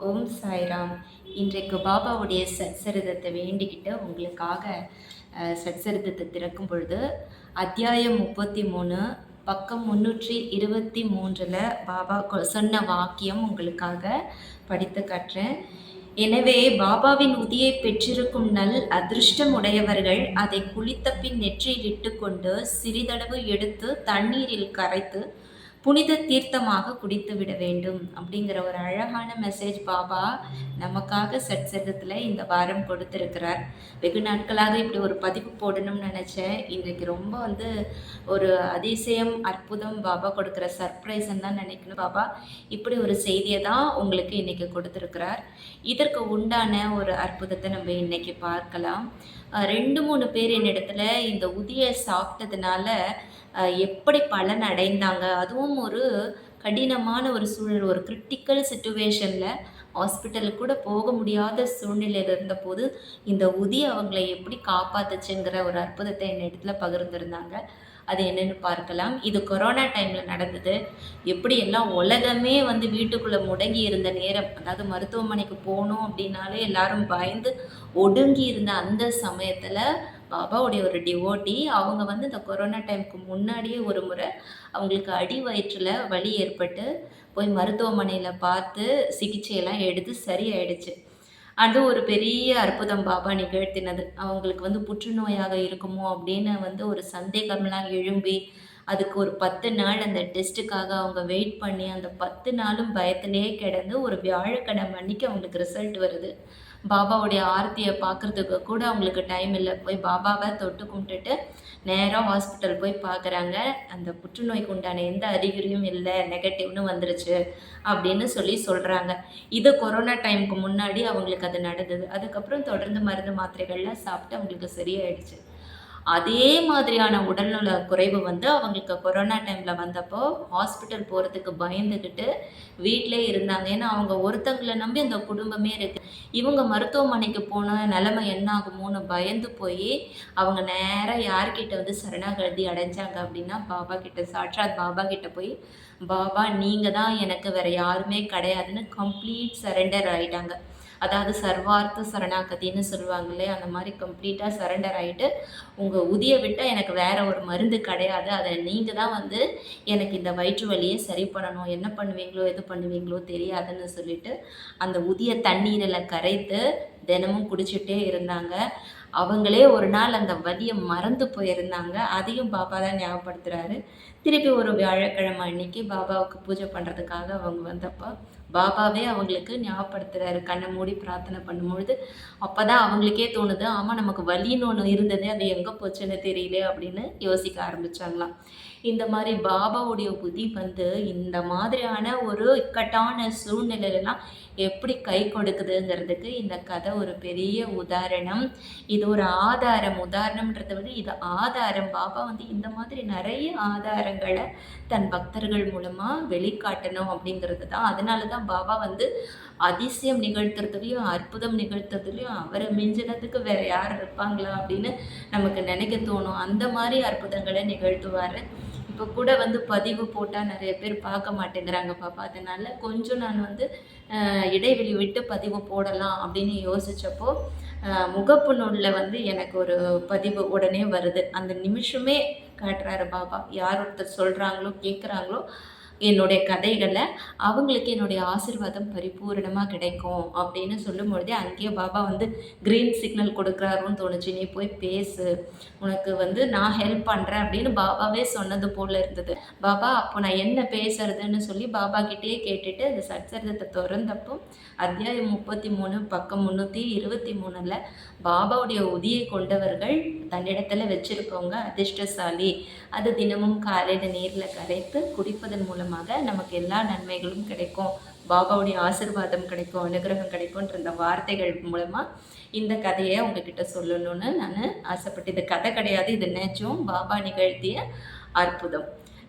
ஓம் சாய்ராம். இன்றைக்கு பாபாவுடைய சத்சரிதத்தை வேண்டிக்கிட்டு உங்களுக்காக சச்சரிதத்தை திறக்கும் பொழுது அத்தியாயம் முப்பத்தி மூணு பக்கம் முன்னூற்றி இருபத்தி மூன்றில் பாபா கொ- சொன்ன வாக்கியம் உங்களுக்காக படித்து காட்டுறேன். எனவே பாபாவின் உதியை பெற்றிருக்கும் நல் அதிர்ஷ்டம் உடையவர்கள் அதை குளித்த பின் நெற்றியில் இட்டுக்கொண்டு சிறிதளவு எடுத்து தண்ணீரில் கரைத்து புனித தீர்த்தமாக குடித்து விட வேண்டும் அப்படிங்கிற ஒரு அழகான மெசேஜ் பாபா நமக்காக சத்சங்கத்தில் இந்த வாரம் கொடுத்துருக்கிறார். வெகு நாட்களாக இப்படி ஒரு பதிவு போடணும்னு நினச்சேன். இன்றைக்கி ரொம்ப வந்து ஒரு அதிசயம் அற்புதம் பாபா கொடுக்குற சர்ப்ரைஸ்ன்னு தான் நினைக்கணும் பாபா. இப்படி ஒரு செய்தியை தான் உங்களுக்கு இன்னைக்கு கொடுத்துருக்கிறார். இதற்கு உண்டான ஒரு அற்புதத்தை நம்ம இன்னைக்கு பார்க்கலாம். ரெண்டு மூணு பேர் என்னிடத்துல இந்த உதிய சாப்பிட்டதுனால எப்படி பலன் அடைந்தாங்க? அதுவும் ஒரு கடினமான ஒரு சூழல். ஒரு கிரிட்டிக்கல் சுச்சுவேஷனில் ஹாஸ்பிட்டலுக்கு கூட போக முடியாத சூழ்நிலையில் இருந்தபோது இந்த உதி அவங்களை எப்படி காப்பாத்துச்சுங்கிற ஒரு அற்புதத்தை என் இடத்துல பகிர்ந்திருந்தாங்க. அது என்னன்னு பார்க்கலாம். இது கொரோனா டைமில் நடந்தது. எப்படி எல்லாம் உலகமே வந்து வீட்டுக்குள்ளே முடங்கி இருந்த நேரம் அதாவது மருத்துவமனைக்கு போகணும் அப்படின்னாலே எல்லாரும் பயந்து ஒடுங்கி இருந்த அந்த சமயத்தில் பாபாவுடைய ஒரு டிவோட்டி அவங்க வந்து இந்த கொரோனா டைமுக்கு முன்னாடியே ஒரு முறை அவங்களுக்கு அடி வயிற்றில் வலி ஏற்பட்டு போய் மருத்துவமனையில் பார்த்து சிகிச்சையெல்லாம் எடுத்து சரியாயிடுச்சு. அது ஒரு பெரிய அற்புதம் பாபா நிகழ்த்தினது. அவங்களுக்கு வந்து புற்றுநோயாக இருக்குமோ அப்படின்னு வந்து ஒரு சந்தேகம்லாம் எழும்பி அதுக்கு ஒரு பத்து நாள் அந்த டெஸ்ட்டுக்காக அவங்க வெயிட் பண்ணி அந்த பத்து நாளும் பயத்திலேயே கிடந்து ஒரு வியாழக்கிழமை அன்னைக்கு அவங்களுக்கு ரிசல்ட் வருது. பாபாவுடைய ஆரத்தியை பார்க்கறதுக்கு கூட அவங்களுக்கு டைம் இல்லை. போய் பாபாவை தொட்டு கும்பிட்டுட்டு நேராக ஹாஸ்பிட்டல் போய் பார்க்குறாங்க. அந்த புற்றுநோய்க்கு உண்டான எந்த அறிகுறியும் இல்லை நெகட்டிவ்னு வந்துருச்சு அப்படின்னு சொல்லி சொல்கிறாங்க இது கொரோனா டைமுக்கு முன்னாடி அவங்களுக்கு அது நடந்தது. அதுக்கப்புறம் தொடர்ந்து மருந்து மாத்திரைகள்லாம் சாப்பிட்டு அவங்களுக்கு சரியாயிடுச்சு. அதே மாதிரியான உடல்நல குறைவு வந்து அவங்களுக்கு கொரோனா டைமில் வந்தப்போ ஹாஸ்பிட்டல் போகிறதுக்கு பயந்துக்கிட்டு வீட்டிலே இருந்தாங்க. ஏன்னா அவங்க ஒருத்தங்களை நம்பி அந்த குடும்பமே இருக்கு. இவங்க மருத்துவமனைக்கு போன நிலைமை என்ன ஆகுமோன்னு பயந்து போய் அவங்க நேராக யார்கிட்ட வந்து சரணாகதி அடைஞ்சாங்க அப்படின்னா பாபா கிட்ட சாட்சாத் பாபா கிட்ட போய் பாபா நீங்கள் தான் எனக்கு வேற யாருமே கிடையாதுன்னு கம்ப்ளீட் சரண்டர் ஆயிட்டாங்க. அதாவது சர்வார்த்த சரணாகதின்னு சொல்லுவாங்க இல்லையா அந்த மாதிரி கம்ப்ளீட்டாக சரண்டர் ஆகிட்டு உங்கள் உதிய விட்டால் எனக்கு வேற ஒரு மருந்து கிடையாது. அதை நீங்கள் தான் வந்து எனக்கு இந்த வயிற்று வலியை சரி பண்ணணும். என்ன பண்ணுவீங்களோ எது பண்ணுவீங்களோ தெரியாதுன்னு சொல்லிட்டு அந்த உதிய தண்ணீரில் கரைத்து தினமும் குடிச்சிட்டே இருந்தாங்க. அவங்களே ஒரு நாள் அந்த வலியை மறந்து போயிருந்தாங்க. அதையும் பாபா தான் ஞாபகப்படுத்துகிறாரு திருப்பி ஒரு வியாழக்கிழமை அன்னைக்கு பாபாவுக்கு பூஜை பண்ணுறதுக்காக அவங்க வந்தப்போ பாபாவே அவங்களுக்கு ஞாபகப்படுத்துகிறாரு கண்ணை மூடி பிரார்த்தனை பண்ணும்பொழுது அப்போ தான் அவங்களுக்கே தோணுது ஆமாம் நமக்கு வலின்னு ஒன்று இருந்தது அது எங்கே போச்சுன்னு தெரியல அப்படின்னு யோசிக்க ஆரம்பித்தாங்களாம் இந்த மாதிரி பாபாவுடைய புதி வந்து இந்த மாதிரியான ஒரு இக்கட்டான சூழ்நிலையிலலாம் எப்படி கை கொடுக்குதுங்கிறதுக்கு இந்த கதை ஒரு பெரிய உதாரணம். இது ஒரு ஆதாரம். உதாரணம்ன்றதை விட இது ஆதாரம். பாபா வந்து இந்த மாதிரி நிறைய ஆதாரங்களை தன் பக்தர்கள் மூலமாக வெளிக்காட்டணும் அப்படிங்கிறது தான். அதனால தான் பாபா வந்து அதிசயம் நிகழ்த்துறதுலையும் அற்புதம் நிகழ்த்துறதுலையும் அவரை மிஞ்சினதுக்கு வேற யார் இருப்பாங்களா அப்படின்னு நமக்கு நினைக்க தோணும். அந்த மாதிரி அற்புதங்களை நிகழ்த்துவார். இப்போ கூட வந்து பதிவு போட்டால் நிறைய பேர் பார்க்க மாட்டேங்கிறாங்க பாப்பா. அதனால கொஞ்சம் நான் வந்து இடைவெளி விட்டு பதிவு போடலாம் அப்படின்னு யோசிச்சப்போ முகப்பு நூலில் வந்து எனக்கு ஒரு பதிவு உடனே வருது. அந்த நிமிஷமே காட்டுறாரு பாபா யார் ஒருத்தர் சொல்கிறாங்களோ கேட்குறாங்களோ என்னுடைய கதைகளை அவங்களுக்கு என்னுடைய ஆசீர்வாதம் பரிபூரணமாக கிடைக்கும் அப்படின்னு சொல்லும் பொழுதே அங்கேயே பாபா வந்து க்ரீன் சிக்னல் கொடுக்குறாருன்னு தோணுச்சு. நீ போய் பேசு. உனக்கு வந்து நான் ஹெல்ப் பண்ணுறேன் அப்படின்னு பாபாவே சொன்னது போல் இருந்தது. பாபா அப்போ நான் என்ன பேசுறதுன்னு சொல்லி பாபா கிட்டேயே கேட்டுட்டு அந்த சச்சரிதத்தை திறந்தப்போ அத்தியாயம் முப்பத்தி மூணு பக்கம் முந்நூற்றி இருபத்தி மூணில் பாபாவுடைய உதியை கொண்டவர்கள் தன்னிடத்தில் வச்சிருக்கவங்க அதிர்ஷ்டசாலி. அது தினமும் காலையில் நீரில் கரைத்து குடிப்பதன் மூலமாக நமக்கு எல்லா நன்மைகளும் கிடைக்கும். பாபாவுடைய ஆசிர்வாதம் கிடைக்கும் அனுகிரகம் கிடைக்கும்ன்ற இந்த வார்த்தைகள் மூலமாக இந்த கதையை உங்ககிட்ட சொல்லணும்னு நான் ஆசைப்பட்டு. இது கதை கிடையாது இது நிஜம் பாபா நிகழ்த்திய அற்புதம்.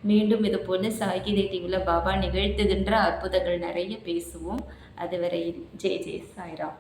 மீண்டும் இது போல சாகிதை டிவியில் பாபா நிகழ்த்துகின்ற அற்புதங்கள் நிறைய பேசுவோம். அதுவரை ஜெய் ஜெய் சாய்ராம்.